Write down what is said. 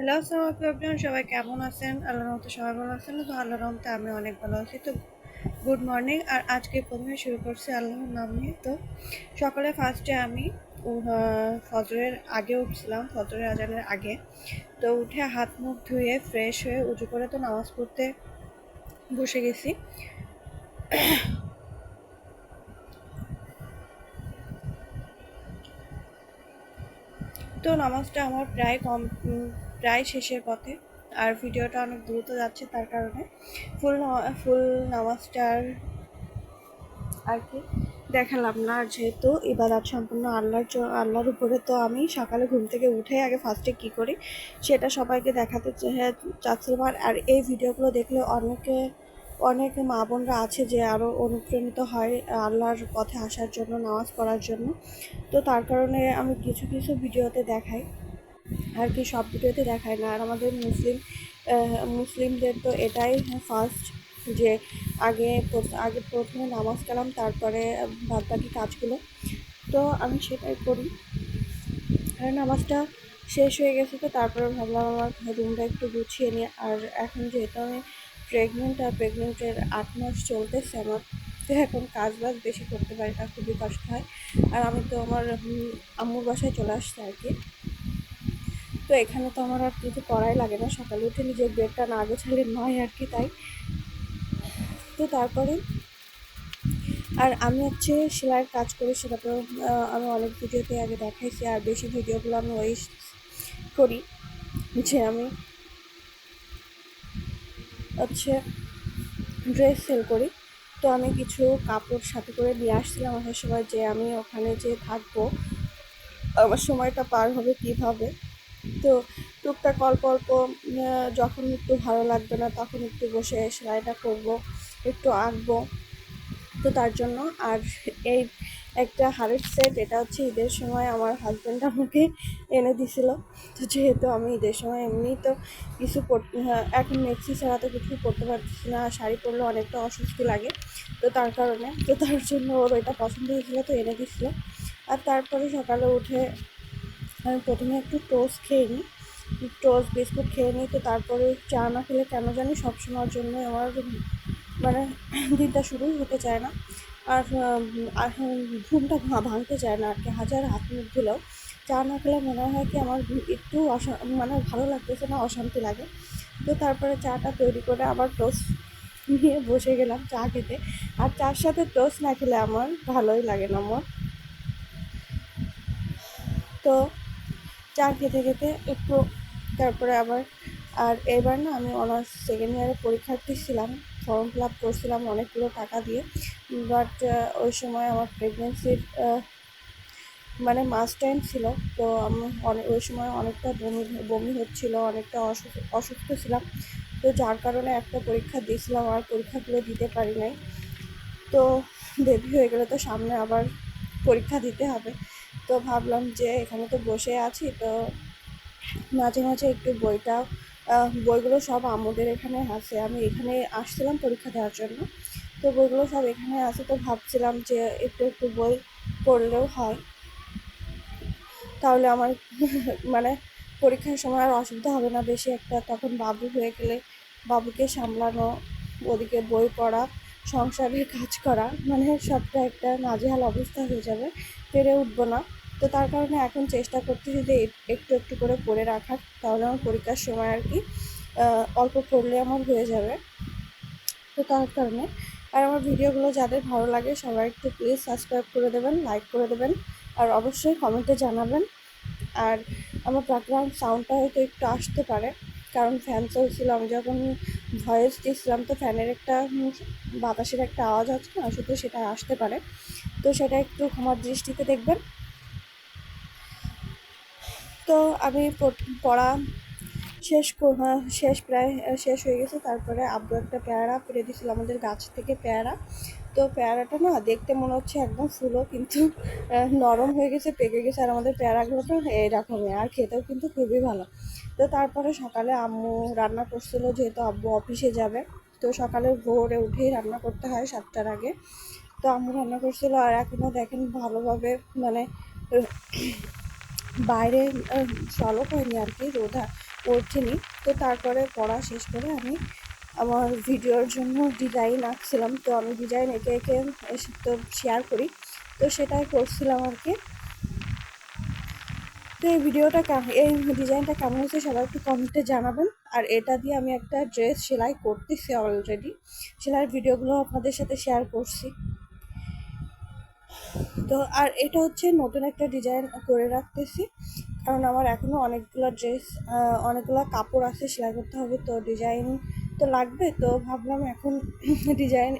Hello, আসসালামু আলাইকুম সবাই কেমন আছেন? আল্লাহ রহমতে সবাই ভালো আছেন তো আল্লাহ রহমতে আমি অনেক ভালো আছি। তো গুড মর্নিং আর আজকে প্রথমে শুরু করছি আল্লাহর নাম নিয়ে। তো সকালে ফার্স্টে আমি ফজরের আগে উঠছিলাম, ফজরের আজানের আগে। তো উঠে হাত মুখ ধুয়ে ফ্রেশ হয়ে উঁচু করে তো নামাজ পড়তে বসে গেছি। তো নামাজটা আমার প্রায় কম প্রায় শেষের পথে। আর ভিডিওটা অনেক দ্রুত যাচ্ছে তার কারণে। ফুল ফুল নামাজটার আর কি দেখালাম না। আর যেহেতু ইবাদত সম্পূর্ণ আল্লাহর আল্লাহর উপরে তো আমি সকালে ঘুম থেকে উঠে আগে ফার্স্টে কী করি, সেটা সবাইকে দেখাতে চা- চাচ্ছিলাম। আর এই ভিডিওগুলো দেখলে অনেকে, অনেক মা বোনরা আছে যে আরও অনুপ্রাণিত হয় আল্লাহর পথে আসার জন্য, নামাজ পড়ার জন্য। তো তার কারণে আমি কিছু কিছু ভিডিওতে দেখাই। আর কি সব ভিডিওতে দেখায় না। আর আমাদের মুসলিম মুসলিমদের তো এটাই ফার্স্ট যে আগে আগে প্রথমে নামাজ কালাম, তারপরে বাদ বাকি কাজগুলো। তো আমি সেটাই করি। আর নামাজটা শেষ হয়ে গেছে তো তারপরে ভাবলাম আমার রুমটা একটু গুছিয়ে নিই। আর এখন যেহেতু আমি প্রেগনেন্ট আর প্রেগনেন্টের আট মাস চলতেছে আমার, তো এখন কাজ বাজ বেশি করতে পারি না, খুবই কষ্ট হয়। আর আমি তো আমার আম্মুর বাসায় চলে আসছি আর কি। তো এখানে তো আমার আর কিছু করাই লাগে না। সকালে উঠে নিজের বেডটা না গোছালে নয় আর কি তাই। তো তারপরে আর আমি হচ্ছে সেলাইয়ের কাজ করি, সেটা তো আমি অনেক ভিডিওতে আগে দেখাইছি, আর বেশি ভিডিওগুলো আমি ওই করি যে আমি হচ্ছে ড্রেস সেল করি। তো আমি কিছু কাপড় সাথে করে নিয়ে আসছিলাম আসার সময় যে আমি ওখানে যে থাকব, আমার সময়টা পার হবে কীভাবে? তো টুকটাক অল্প অল্প যখন একটু ভালো লাগবে না তখন একটু বসে সেলাইটা করব একটু আঁকবো। তো তার জন্য আর এই একটা হারের সেট এটা হচ্ছে ঈদের সময় আমার হাজব্যান্ড আমাকে এনে দিছিল। তো যেহেতু আমি ঈদের সময় এমনি তো কিছু হ্যাঁ, এখন মেক্সি ছাড়া তো কিছু পরতে পারছি না শাড়ি পরলে অনেকটা অস্বস্তি লাগে। তো তার কারণে তো তার জন্য ওর ওইটা পছন্দ হয়েছিল তো এনে দিছিল। আর তারপরে সকালে উঠে আমি প্রথমে একটু টোস্ট খেয়ে নিই। টোস্ট বিস্কুট খেয়ে নিই, তো তারপরে চা না খেলে কেন জানি সবসময়ের জন্য আমার মানে দিনটা শুরুই হতে চায় না। আর আর ঘুমটা ভাঙতে চায় না আর কি হাজার হাত মুখ ধুলেও চা না খেলে মনে হয় কি আমার একটু অশা মানে ভালো লাগতেছে না, অশান্তি লাগে। তো তারপরে চাটা তৈরি করে আবার টোস্ট নিয়ে বসে গেলাম চা খেতে। আর চার সাথে টোস্ট না খেলে আমার ভালোই লাগে না আমার। তো চা খেতে খেতে একটু তারপরে আবার, আর এবার না আমি অনার্স সেকেন্ড ইয়ারে পরীক্ষার্থী ছিলাম ফর্ম ফিল আপ করছিলাম অনেকগুলো টাকা দিয়ে বাট ওই সময় আমার প্রেগনেন্সির মানে মাস টাইম ছিল, তো আমি অনেক ওই সময় অনেকটা বমি বমি হচ্ছিল, অনেকটা অসুস্থ অসুস্থ ছিলাম, তো যার কারণে একটা পরীক্ষা দিয়েছিলাম, আর পরীক্ষাগুলো দিতে পারি নাই, তো বেবি হয়ে গেলে তো সামনে আবার পরীক্ষা দিতে হবে। তো ভাবলাম যে এখানে তো বসে আছি, তো মাঝে মাঝে একটু বইটা বইগুলো সব আমাদের এখানে আছে। আমি এখানে আসছিলাম পরীক্ষা দেওয়ার জন্য। তো বইগুলো সব এখানে আছে, তো ভাবছিলাম যে একটু একটু বই পড়লেও হয়। তাহলে আমার মানে পরীক্ষার সময় আর অসুবিধা হবে না বেশি একটা। তখন বাবু হয়ে গেলে বাবুকে সামলানো, ওদিকে বই পড়া, সংসারের কাজ করা মানে সবটা একটা নাজেহাল অবস্থা হয়ে যাবে। পেরে উঠবো না। তো তার কারণে এখন চেষ্টা করতেছি যে একটু একটু করে পড়ে রাখার, তাহলে আমার পরীক্ষার সময় আর কি অল্প পড়লে আমার হয়ে যাবে। তো তার কারণে। আর আমার ভিডিওগুলো যাদের ভালো লাগে, সবাই একটু প্লিজ সাবস্ক্রাইব করে দেবেন লাইক করে দেবেন, আর অবশ্যই কমেন্টে জানাবেন। আর আমার ব্যাকগ্রাউন্ড সাউন্ডটা হয়তো একটু আসতে পারে, কারণ ফ্যান চলছিল। আমি যখন ভয়েস দিয়েছিলাম, তো ফ্যানের একটা বাতাসের একটা আওয়াজ আছে না, শুধু সেটা আসতে পারে। তো সেটা একটু ক্ষমার দৃষ্টিতে দেখবেন। তো আমি পড়া শেষ শেষ প্রায় শেষ হয়ে গেছে। তারপরে আব্বু একটা পেয়ারা পেরে দিয়েছিল আমাদের গাছ থেকে পেয়ারা। তো পেয়ারাটা না দেখতে মনে হচ্ছে একদম ফুলো কিন্তু নরম হয়ে গেছে, পেকে গেছে। আর আমাদের পেয়ারাগুলো তো এইরকমই, আর খেতেও কিন্তু খুবই ভালো। তো তারপরে সকালে আম্মু রান্না করছিল, যেহেতু আব্বু অফিসে যাবে। তো সকালে ভোরে উঠেই রান্না করতে হয় সাতটার আগে। তো আম্মু রান্না করছিল, আর এখনও দেখেন ভালোভাবে মানে বাইরে আহ, হয়নি আর কি রোদ পড়ছিনি তো তারপরে পড়া শেষ করে আমি আমার ভিডিওর জন্য ডিজাইন আঁকছিলাম। তো আমি ডিজাইন এঁকে এঁকে তো শেয়ার করি। তো সেটাই করছিলাম আর কি। তো এই ভিডিওটা এই ডিজাইনটা কেমন হয়েছে সবাই একটু কমেন্টে জানাবেন। আর এটা দিয়ে আমি একটা ড্রেস সেলাই করতেছি অলরেডি সেলাইয়ের ভিডিওগুলো আপনাদের সাথে শেয়ার করছি। তো আর এটা হচ্ছে নতুন একটা ডিজাইন করে রাখতেছি। কারণ আমার এখনও অনেকগুলো ড্রেস অনেকগুলো কাপড় আছে, সেলাই করতে হবে, তো ডিজাইন তো লাগবে, তো ভাবলাম এখন ডিজাইন